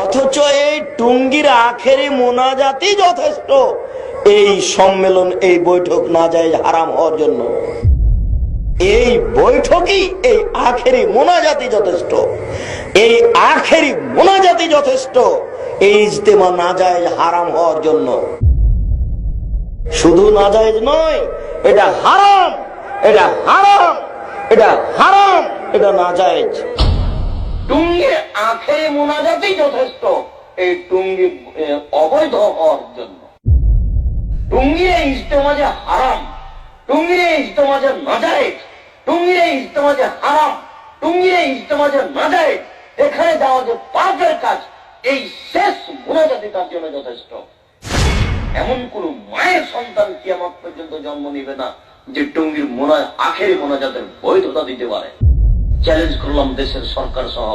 অথচ এই টুঙ্গির আখেরি মোনাজাতি যথেষ্ট। এই সম্মেলন, এই বৈঠক না যায় হারাম হওয়ার জন্য। এই বৈঠকই এই আখেরি মোনাজাতি যথেষ্ট। এই আখেরি মোনাজাতি যথেষ্ট। এই ইজতেমা না যায় হারাম হওয়ার জন্য। শুধু না যায় নয়, এটা হারাম এটা হারাম এটা হারাম, এটা না যায়। টুঙ্গির আখে মোনাজাতেই যথেষ্ট, এই টুঙ্গি অবৈধ হওয়ার জন্য। টুঙ্গির এই ইজতেমা যে হারাম, টুঙ্গির এই ইজতেমা যে নাজায়েজ, টুঙ্গির এই ইজতেমা যে হারাম, টুঙ্গির এই ইজতেমা যে নাজায়েজ, এখানে যাওয়া যে পাপের কাজ, এই শেষ মোনাজাতি তার জন্য যথেষ্ট। এমন কোন মায়ের সন্তান কি আমার পর্যন্ত জন্ম নিবে না যে টুঙ্গির মোনা, আখেরি মোনাজাতের বৈধতা দিতে পারে। চ্যালেঞ্জ করলাম দেশের সরকার সহ,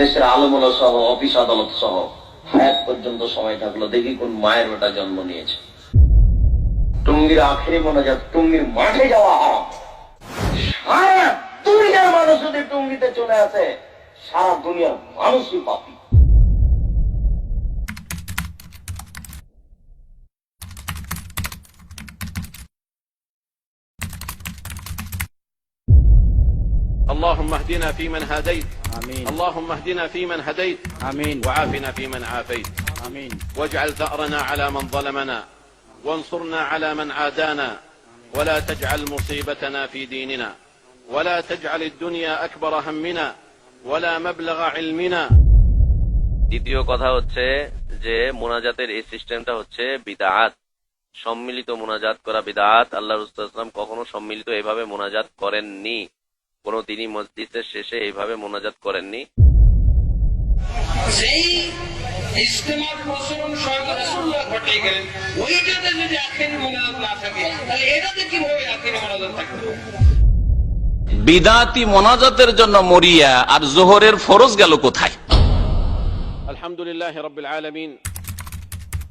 দেশের আলমলা সহ, অফিস আদালত সহ। হায়াত পর্যন্ত সময় থাকল, দেখি কোন মায়ের বেটা জন্ম নিয়েছে। টুঙ্গির আখেরি মোনাজাত, টুঙ্গির মাঠে যাওয়া হারাম। সারা দুনিয়ার মানুষ যদি টুঙ্গিতে চলে আসে, সারা দুনিয়ার মানুষই পাপি। اللهم اهدنا فيمن هديت آمين اللهم اهدنا فيمن هديت آمين وعافنا فيمن عافيت آمين واجعل ثأرنا على من ظلمنا وانصرنا على من عادانا ولا تجعل مصيبتنا في ديننا ولا تجعل الدنيا أكبر همنا ولا مبلغ علمنا দ্বিতীয় কথা হচ্ছে যে মোনাজাতের এই সিস্টেমটা হচ্ছে বিদাত সম্মিলিত মোনাজাত করা বিদাত আল্লাহ রুস্তাম কখনো সম্মিলিত এইভাবে মোনাজাত করেননি কোনো দিনই মসজিদের শেষে এইভাবে মোনাজাত করেননি সেই ইস্তেমার প্রচলন স্বয়ং রাসূলুল্লাহ ঘটিয়ে গেলেন ওইটাতে যদি আখেরি মোনাজাত না থাকে তাহলে এটাতে কিভাবে আখেরি মোনাজাত থাকবে বিদাতি মোনাজাতের জন্য মরিয়া আর জোহরের ফরজ গেল কোথায় الحمد لله رب العالمين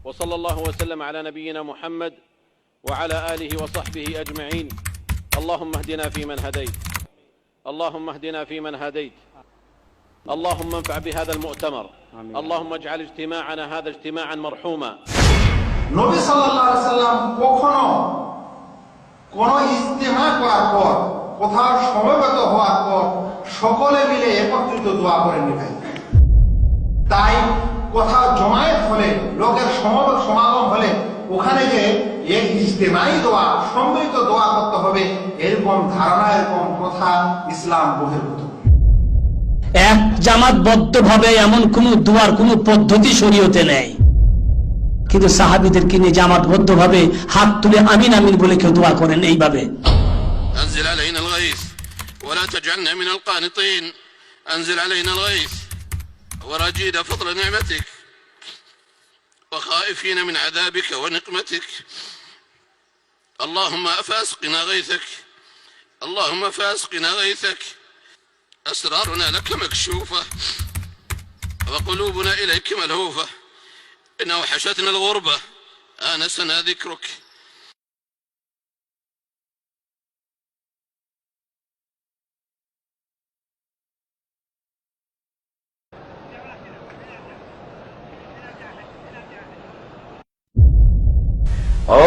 وصلى الله وسلم على نبينا محمد وعلى آله وصحبه أجمعين اللهم اهدنا فيمن هديت اللهم اهدنا فيمن هديت اللهم انفع بهذا المؤتمر اللهم اجعل اجتماعنا هذا اجتماعا مرحوما নবী সাল্লাল্লাহু আলাইহি সাল্লাম কখনো কোন ইজতিমা করার পর কোথাও সমবেত হওয়ার পর সকলে মিলে একত্রিত দোয়া করেননি ভাই তাই কোথাও জমায়েত হলে লোকের সমবেত সমাগম হলে ওখানে যে এই ইজতেমাই দোয়া সম্মিলিত দোয়া করতে হবে এরকম ধারণা এরকম কথা ইসলাম বহির্ভূত এক জামাতবদ্ধ ভাবে এমন কোন দুয়ার কোন পদ্ধতি শরীয়তে নেই কিন্তু সাহাবিদেরকে নিয়ে জামাতবদ্ধ ভাবে হাত তুলে আমিন আমিন বলে কেউ দোয়া করেন এইভাবে أنزل علينا الغيث ولا تجعلنا من القانطين أنزل علينا الغيث ورجيد فضل نعمتك وخائفين من عذابك ونقمتك. اللهم فاسقنا غيثك. اللهم فاسقنا غيثك. أسرارنا لك مكشوفة وقلوبنا إليك ملهوفة. إن وحشتنا الغربة آنسنا ذكرك. ও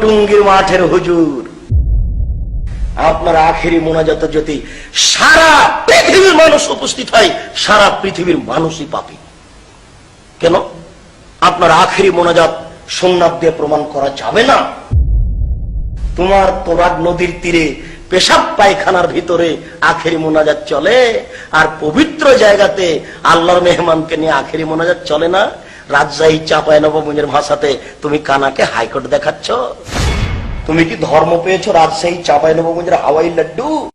টুঙ্গির মাঠের হুজুর, আপনার আখেরি মোনাজাত যদি সারা পৃথিবীর মানুষ উপস্থিত হয়, সারা পৃথিবীর মানুষই পাপি কেন? আপনার আখেরি মোনাজাত সোমনাথ দিয়ে প্রমাণ করা যাবে না। তোমার তোরাগ নদীর তীরে পেশাব পায়খানার ভিতরে আখেরি মোনাজাত চলে, আর পবিত্র জায়গাতে আল্লাহর মেহমানকে নিয়ে আখেরি মোনাজাত চলে না? রাজশাহী চাপায় নবমঞ্জের ভাষাতে তুমি কানাকে হাইকোর্ট দেখাচ্ছ? তুমি কি ধর্ম পেয়েছ রাজশাহী চাপায় নবমঞ্জের হাওয়াই লাড্ডু?